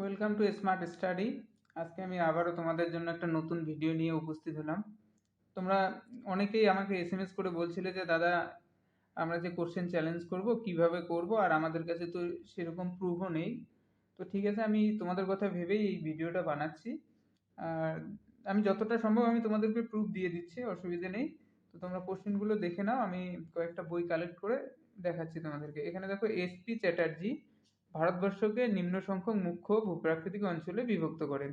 Welcome to smart study আজকে আমি আবারও তোমাদের জন্য একটা নতুন ভিডিও নিয়ে উপস্থিত হলাম। তোমরা অনেকেই আমাকে এস এম এস করে বলছিলে যে, দাদা, আমরা যে কোশ্চেন চ্যালেঞ্জ করব, কীভাবে করব? আর আমাদের কাছে তো সেরকম প্রুফও নেই। তো ঠিক আছে, আমি তোমাদের কথা ভেবেই এই ভিডিওটা বানাচ্ছি। আর আমি যতটা সম্ভব আমি তোমাদেরকে প্রুফ দিয়ে দিচ্ছি, অসুবিধে নেই। তো তোমরা কোশ্চেনগুলো দেখে নাও, আমি কয়েকটা বই কালেক্ট করে দেখাচ্ছি তোমাদেরকে। এখানে দেখো এসপি চ্যাটার্জি ভারতবর্ষকে নিম্ন সংখ্যক মুখ্য ভূপ্রাকৃতিক অঞ্চলে বিভক্ত করেন।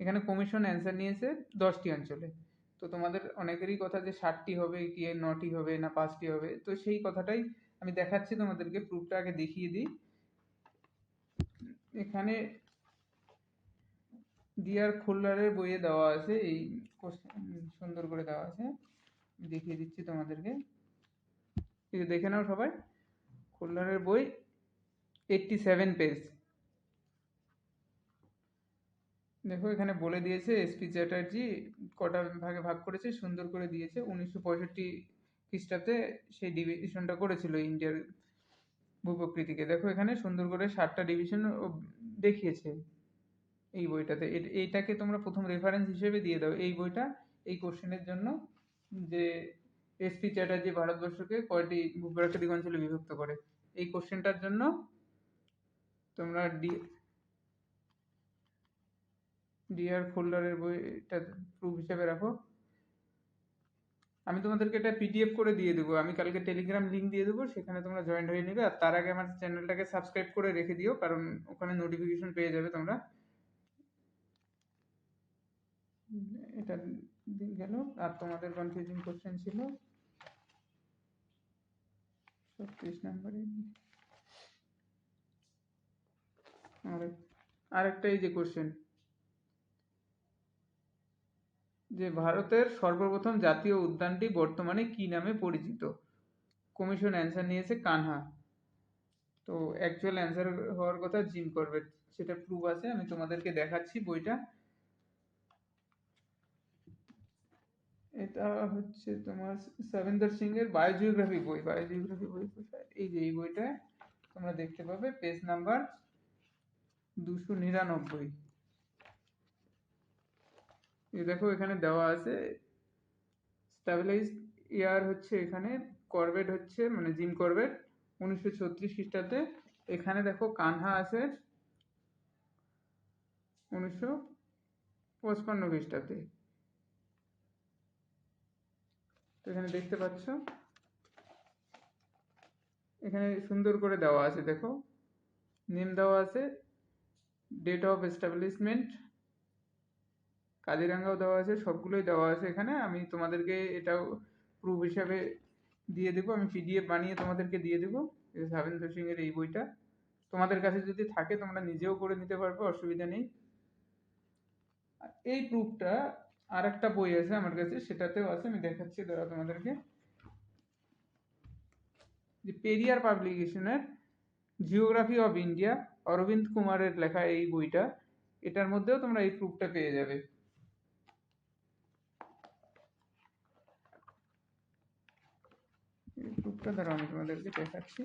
এখানে কমিশন অ্যান্সার নিয়েছে দশটি অঞ্চলে। তো তোমাদের অনেকেরই কথা যে ষাটটি হবে কি নটি হবে না পাঁচটি হবে, তো সেই কথাটাই আমি দেখাচ্ছি তোমাদেরকে প্রুফটা আগে দেখিয়ে দিই। এখানে ডিয়ার খোল্লারের বইয়ে দেওয়া আছে, এই সুন্দর করে দেওয়া আছে। দেখিয়ে দিচ্ছি তোমাদেরকে। দেখে নাও সবাই খোল্লারের বই এইটটি সেভেন পেজ দেখো এখানে বলে দিয়েছে এসপি চ্যাটার্জি কটা ভাগে ভাগ করেছে, সুন্দর করে দিয়েছে। উনিশশো পঁয়ষট্টি খ্রিস্টাব্দে সেই ডিভিশনটা করেছিল ইন্ডিয়ার ভূপ্রকৃতিকে। দেখো এখানে সুন্দর করে সাতটা ডিভিশন দেখিয়েছে এই বইটাতে। এইটাকে তোমরা প্রথম রেফারেন্স হিসেবে দিয়ে দাও। এই বইটা এই কোশ্চেনের জন্য যে এসপি চ্যাটার্জি ভারতবর্ষকে কয়টি ভূপ্রাকৃতিক অঞ্চলে বিভক্ত করে? এই কোশ্চেনটার জন্য তোমরা ডি, ডিআর ফোল্ডারের বইটা প্রুফ হিসেবে রাখো। আমি তোমাদেরকে এটা পিডিএফ করে দিয়ে দেবো। আমি কালকে টেলিগ্রাম লিঙ্ক দিয়ে দেবো, সেখানে তোমরা জয়েন হয়ে নেবে। আর তার আগে আমার চ্যানেলটাকে সাবস্ক্রাইব করে রেখে দিও, কারণ ওখানে নোটিফিকেশন পেয়ে যাবে তোমরা। এটা গেল। আর তোমাদের কনফিউজিং কোশ্চেন ছিল। ছত্রিশ নম্বরে। আরেকটা এই যে কোশ্চেন যে ভারতের সর্বপ্রথম জাতীয় উদ্যানটি বর্তমানে কি নামে পরিচিত? কমিশন অ্যান্সার নিয়েছে কানহা। তো অ্যাকচুয়াল অ্যান্সার হওয়ার কথা জিম করবে সেটা প্রুফ আছে, আমি তোমাদেরকে দেখাচ্ছি বইটা। এটা হচ্ছে তোমার সেভেন্দার সিং এর বায়োজিওগ্রাফি বই বায়োজিওগ্রাফি বই, এই যে এই বইটা তোমরা দেখতে পাবে পেজ নাম্বার দুশো নিরানব্বই। এ দেখো এখানে দেওয়া আছে স্ট্যাবিলাইজ ইয়ার হচ্ছে এখানে করবেট হচ্ছে মানে জিম করবেট উনিশশো ছত্রিশ খ্রিস্টাব্দে। এখানে দেখো কানহা আছে, উনিশশো পঁচপান্ন খ্রিস্টাব্দে। তো এখানে দেখতে পাচ্ছ, এখানে সুন্দর করে দেওয়া আছে, দেখো, নেম দেওয়া আছে ডেট অফ এস্টাবলিশমেন্ট কাজিরাঙ্গাও দেওয়া আছে, সবগুলোই দেওয়া আছে এখানে। আমি তোমাদেরকে এটাও প্রুফ হিসাবে দিয়ে দেবো। আমি পিডিএফ বানিয়ে তোমাদেরকে দিয়ে দেবো। সাবেন্দ্র সিংয়ের এই বইটা। তোমাদের কাছে যদি থাকে, তোমরা নিজেও করে নিতে পারবে, অসুবিধা নেই। এই প্রুফটা আর একটা বই আছে আমার কাছে, সেটাতেও আছে, আমি দেখাচ্ছি দাঁড়া তোমাদেরকে। যে পেরিয়ার পাবলিকেশনের, জিওগ্রাফি অফ ইন্ডিয়া। অরবিন্দ কুমারের লেখা এই বইটা, এটার মধ্যেও তোমরা এই প্রুফটা পেয়ে যাবে। এই প্রুফটা ধরো, আমি তোমাদেরকে দেখাচ্ছি।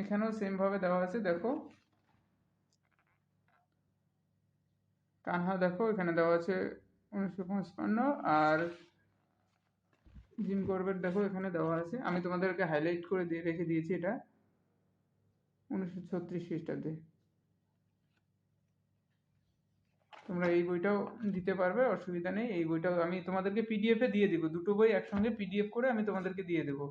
এখানেও সেম ভাবে দেওয়া আছে, দেখো। কানহা, দেখো, এখানে দেওয়া আছে উনিশশো পঁচপান্ন, আর জিম করবেট দেখো এখানে দেওয়া আছে। আমি তোমাদেরকে হাইলাইট করে দিয়ে রেখে দিয়েছি এটা। উনিশশো ছত্রিশ খ্রিস্টাব্দে। তোমরা এই বইটাও দিতে পারবে, অসুবিধা নেই। এই বইটাও আমি তোমাদেরকে পিডিএফে দিয়ে দিব। দুটো বই একসঙ্গে পিডিএফ করে আমি তোমাদেরকে দিয়ে দেবো।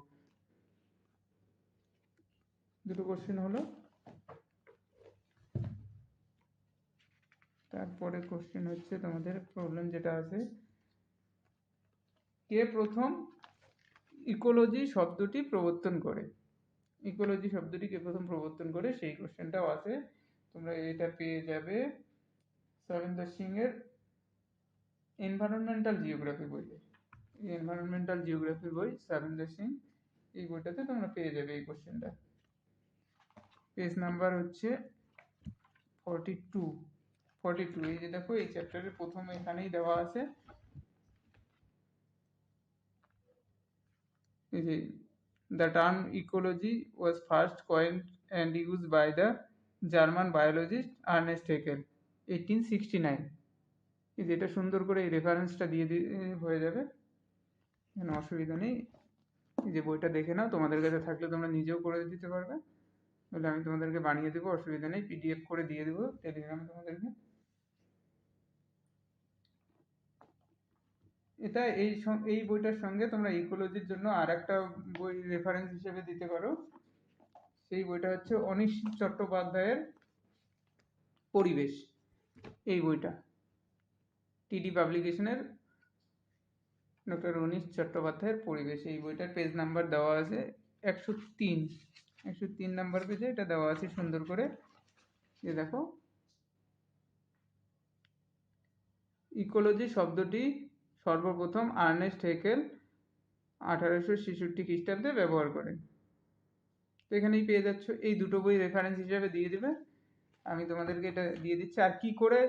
দুটো কোশ্চেন হলো। তারপরে কোশ্চেন হচ্ছে তোমাদের প্রবলেম যেটা আছে। কে প্রথম? ইকোলজি শব্দটি প্রবর্তন করে। ইকোলজি শব্দটি কে প্রথম প্রবর্তন করে? সেই কোশ্চেনটাও আছে। তোমরা এটা পেয়ে যাবে। সরেন্দ্র সিং এর এনভায়রনমেন্টাল জিওগ্রাফি বইতে এনভায়রনমেন্টাল জিওগ্রাফি বই সরেন্দ্র সিং, এই বইটাতে তোমরা পেয়ে যাবে এই কোশ্চেনটা। পেজ নাম্বার হচ্ছে ফর্টি টু ফর্টি টু এই যে দেখো, এই চ্যাপ্টারের প্রথম এখানেই দেওয়া আছে। যে the term ecology was first coined and use by the German biologist Ernst Haeckel eighteen sixty nine এই যেটা সুন্দর করে এই রেফারেন্সটা দিয়ে দিয়ে হয়ে যাবে। অসুবিধা নেই। এই যে বইটা দেখে নাও, তোমাদের কাছে থাকলে তোমরা নিজেও করে দিতে পারবে। বলে আমি তোমাদেরকে বানিয়ে দেবো, অসুবিধা নেই পিডিএফ করে দিয়ে দেবো টেলিগ্রামে তোমাদেরকে। এটা এই এই বইটার সঙ্গে তোমরা ইকোলজির জন্য আর একটা বই রেফারেন্স হিসেবে দিতে পারো। সেই বইটা হচ্ছে অনিশ চট্টোপাধ্যায়ের পরিবেশ, এই বইটা। টিডি পাবলিকেশনের ডক্টর অনিশ চট্টোপাধ্যায়ের পরিবেশ, এই বইটার পেজ নাম্বার দেওয়া আছে একশো তিন। একশো তিন নাম্বার পেজে এটা দেওয়া আছে সুন্দর করে। যে দেখো। ইকোলজি শব্দটি সর্বপ্রথম আর্নেস্ট হেকেল আঠারোশো ছেষট্টি খ্রিস্টাব্দে ব্যবহার করেন। তো এখানেই পেয়ে যাচ্ছ, এই দুটো বই রেফারেন্স হিসাবে দিয়ে দেবে। আমি তোমাদেরকে এটা দিয়ে দিচ্ছি। আর কি করে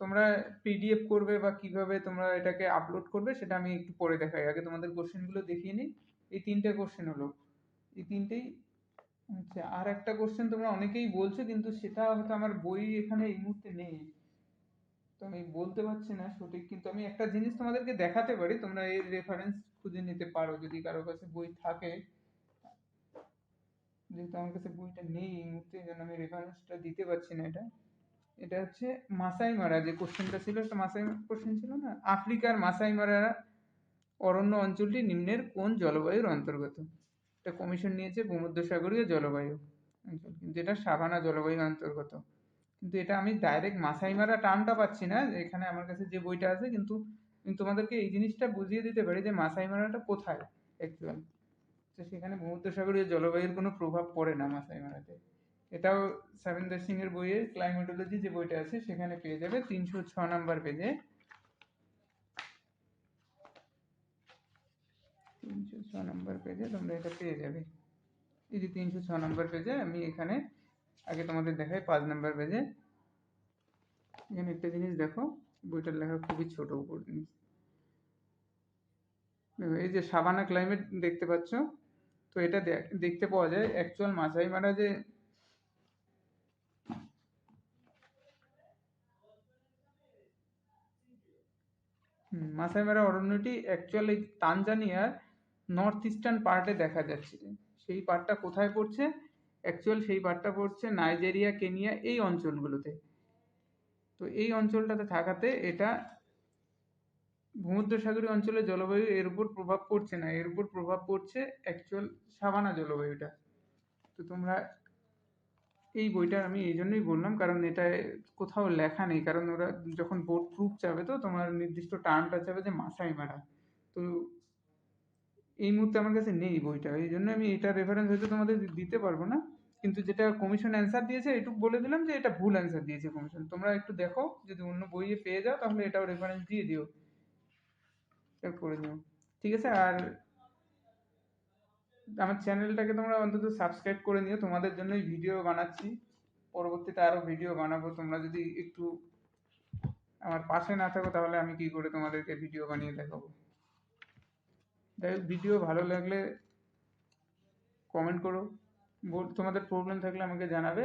তোমরা পিডিএফ করবে বা কীভাবে তোমরা এটাকে আপলোড করবে সেটা আমি একটু পরে দেখাই। আগে তোমাদের কোশ্চেনগুলো দেখিয়ে নিই। এই তিনটে কোশ্চেন হলো। এই তিনটেই আচ্ছা আর একটা কোশ্চেন তোমরা অনেকেই বলছো, কিন্তু সেটা হয়তো আমার বই এখানে এই মুহূর্তে নেই। তো আমি বলতে পারছি না সঠিক, কিন্তু আমি একটা জিনিস তোমাদেরকে দেখাতে পারি, তোমরা এর রেফারেন্স খুঁজে নিতে পারো যদি কারও কাছে বই থাকে। যেহেতু আমার কাছে বইটা নেই, এই মুহূর্তে জন্য আমি রেফারেন্সটা দিতে পারছি না এটা। এটা হচ্ছে মাসাই মারা, যে কোশ্চেনটা ছিল, একটা মাসাই কোশ্চেন ছিল না? আফ্রিকার মাসাই মারা অরণ্য অঞ্চলটি নিম্নের কোন জলবায়ুর অন্তর্গত? এটা কমিশন নিয়েছে ভূমধ্যসাগরীয় জলবায়ু অঞ্চল কিন্তু এটা সাভানা জলবায়ুর অন্তর্গত। কিন্তু এটা আমি ডাইরেক্ট মাসাই মারা টার্মটা পাচ্ছি না। এখানে আমার কাছে যে বইটা আছে, কিন্তু তোমাদেরকে এই জিনিসটা বুঝিয়ে দিতে পারি যে মাসাই মারাটা কোথায় অ্যাকচুয়াল তো সেখানে ভূমধ্যসাগরীয় জলবায়ুর কোনো প্রভাব পড়ে না মাসাই মারাতে। এটাও সাবিন্দর সিং এর বইয়ের ক্লাইমেটোলজি যে বইটা আছে, সেখানে পেয়ে যাবে তিনশো ছ নাম্বার পেজে তিনশো ছ নম্বর পেজে তোমরা এটা পেয়ে যাবে। এই যে তিনশো ছ নম্বর পেজে আমি এখানে আগে তোমাদের দেখাই পাঁচ নম্বর পেজে। এখানে একটা জিনিস দেখো বইটার লেখা খুবই ছোট উপর দেখো, এই যে সাবানা ক্লাইমেট দেখতে পাচ্ছ তো এটা দেখ- দেখতে পাওয়া যায় অ্যাকচুয়াল মাসাই মারা যে মাসাই মারা অরণ্যটি অ্যাকচুয়ালি তানজানিয়ার নর্থ ইস্টার্ন পার্টে দেখা যাচ্ছে। সেই পার্টটা কোথায় পড়ছে? অ্যাকচুয়াল সেই পার্টটা পড়ছে নাইজেরিয়া, কেনিয়া এই অঞ্চলগুলোতে। তো এই অঞ্চলটাতে থাকাতে এটা ভূমধ্যসাগরীয় অঞ্চলের জলবায়ু এর উপর প্রভাব পড়ছে না। এর উপর প্রভাব পড়ছে অ্যাকচুয়াল সাবানা জলবায়ুটা। তো তোমরা এই বইটা আমি এই জন্যই বললাম, কারণ এটা কোথাও লেখা নেই, কারণ ওরা যখন বোর্ড প্রুফ চাবে তো তোমার নির্দিষ্ট টার্মটা চাবে যে মাসাই মারা। তো এই মুহূর্তে আমার কাছে নেই বইটা। এই জন্য আমি এটা রেফারেন্স হয়তো তোমাদের দিতে পারব না। কিন্তু যেটা কমিশন অ্যান্সার দিয়েছে, এটুকু বলে দিলাম যে এটা ভুল অ্যান্সার দিয়েছে কমিশন তোমরা একটু দেখো, যদি অন্য বইয়ে পেয়ে যাও, তাহলে এটাও রেফারেন্স দিয়ে দিও। করে দিও ঠিক আছে? আর আমার চ্যানেলটাকে তোমরা অন্তত সাবস্ক্রাইব করে নিও। তোমাদের জন্যই ভিডিও বানাচ্ছি। পরবর্তীতে আরও ভিডিও বানাবো। তোমরা যদি একটু আমার পাশে না থাকো, তাহলে আমি কি করে তোমাদেরকে ভিডিও বানিয়ে দেখাবো? যাই হোক ভিডিও ভালো লাগলে কমেন্ট করো। তোমাদের প্রবলেম থাকলে আমাকে জানাবে।